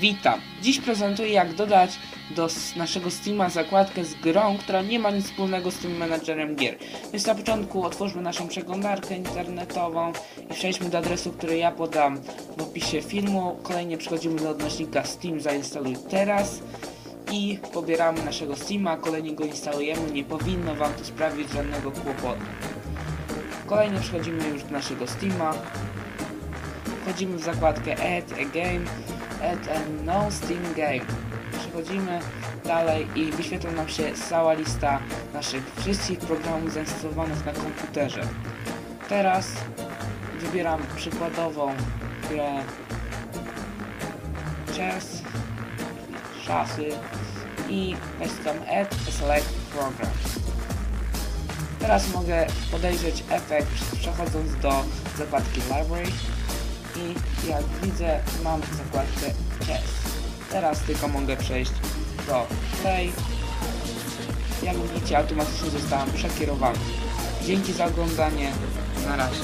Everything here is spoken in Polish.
Witam! Dziś prezentuję jak dodać do naszego Steama zakładkę z grą, która nie ma nic wspólnego z tym menadżerem gier. Więc na początku otwórzmy naszą przeglądarkę internetową i przejdźmy do adresu, który ja podam w opisie filmu. Kolejnie przechodzimy do odnośnika Steam zainstaluj teraz i pobieramy naszego Steama, kolejnie go instalujemy, nie powinno Wam to sprawić żadnego kłopotu. Kolejnie przechodzimy już do naszego Steama, wchodzimy w zakładkę Add a Game, Add a No Steam Game. Przechodzimy dalej i wyświetla nam się cała lista naszych wszystkich programów zainstalowanych na komputerze. Teraz wybieram przykładową grę Chess, szachy i naciskam Add Select Program. Teraz mogę podejrzeć efekt przechodząc do zakładki Library i jak widzę mam zakładkę Chess. Teraz tylko mogę przejść do Play. Jak widzicie automatycznie zostałem przekierowany. Dzięki za oglądanie. Na razie.